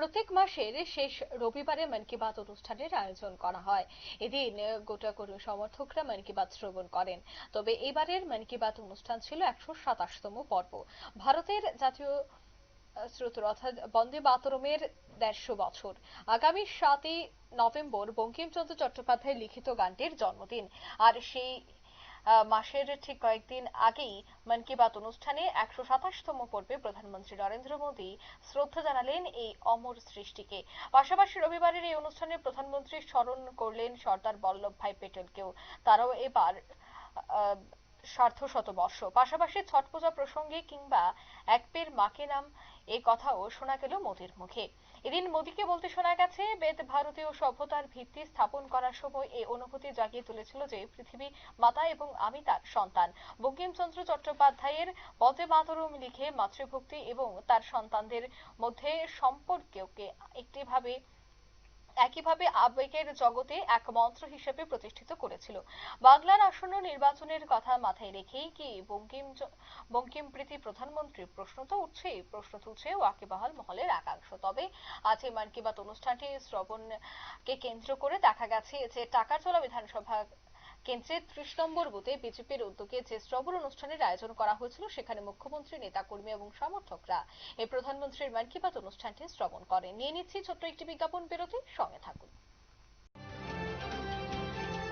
প্রত্যেক মাসের শেষ রবিবারে মন কি বাত অনুষ্ঠানের আয়োজন করা হয়। এদিন গোটা কর্মী সমর্থকরা মন কি বাত শ্রবণ করেন। তবে এবারের মন কি বাত অনুষ্ঠান ছিল একশো সাতাশতম পর্ব। ভারতের জাতীয় আহ, স্রোতর অর্থাৎ বন্দে মাতরমের দেড়শো বছর। আগামী সাতই নভেম্বর বঙ্কিমচন্দ্র চট্টোপাধ্যায়ের লিখিত গানটির জন্মদিন। আর সেই মাসের ঠিক কয়েকদিন আগেই মন কি বাত অনুষ্ঠানে একশো সাতাশতম পর্বে প্রধানমন্ত্রী নরেন্দ্র মোদী শ্রদ্ধা জানালেন এই অমর সৃষ্টিকে। পাশাপাশি রবিবারের এই অনুষ্ঠানে প্রধানমন্ত্রী স্মরণ করলেন সর্দার বল্লভ ভাই পেটেলকেও। তারাও এবার সার্ধ শতবর্ষ পাশাপাশি ছট পূজা প্রসঙ্গে কিংবা এক পের মাকে নাম এই কথাও শোনা গেল মোদীর মুখে। এদিন মোদীকে বলতে শোনা গেছে, বেদ ভারতীয় সভ্যতার ভিত্তি স্থাপন করার সময় এই অনুভূতি জাগিয়ে তুলেছিল যে পৃথিবী মাতা এবং আমি তার সন্তান। বঙ্কিমচন্দ্র চট্টোপাধ্যায়ের পদে মাতরম লিখে মাতৃভক্তি এবং তার সন্তানদের মধ্যে সম্পর্ককে একটিভাবে একইভাবে আবেগের জগতে এক মন্ত্র হিসেবে প্রতিষ্ঠিত করেছিল। বাংলার আসন্ন নির্বাচনের কথা মাথায় রেখেই কি বঙ্কিম বঙ্কিম প্রীতি প্রধানমন্ত্রী প্রশ্ন তো উঠছেই, প্রশ্ন তুলছে ওয়াকিবহাল মহলের একাংশ। তবে আজ এই মন কি বাত অনুষ্ঠানটি শ্রবণকে কেন্দ্র করে দেখা গেছে যে টাকারতলা বিধানসভা কেন্দ্রের ত্রিশ নম্বর বুথে বিজেপির উদ্যোগে যে শ্রবণ অনুষ্ঠানের আয়োজন করা হয়েছিল, সেখানে মুখ্যমন্ত্রী, নেতাকর্মী এবং সমর্থকরা এই প্রধানমন্ত্রীর মন কি বাত অনুষ্ঠানটি শ্রবণ করেন। নিয়ে নিচ্ছি ছোট্ট একটি বিজ্ঞাপন বিরতি, সঙ্গে থাকুন।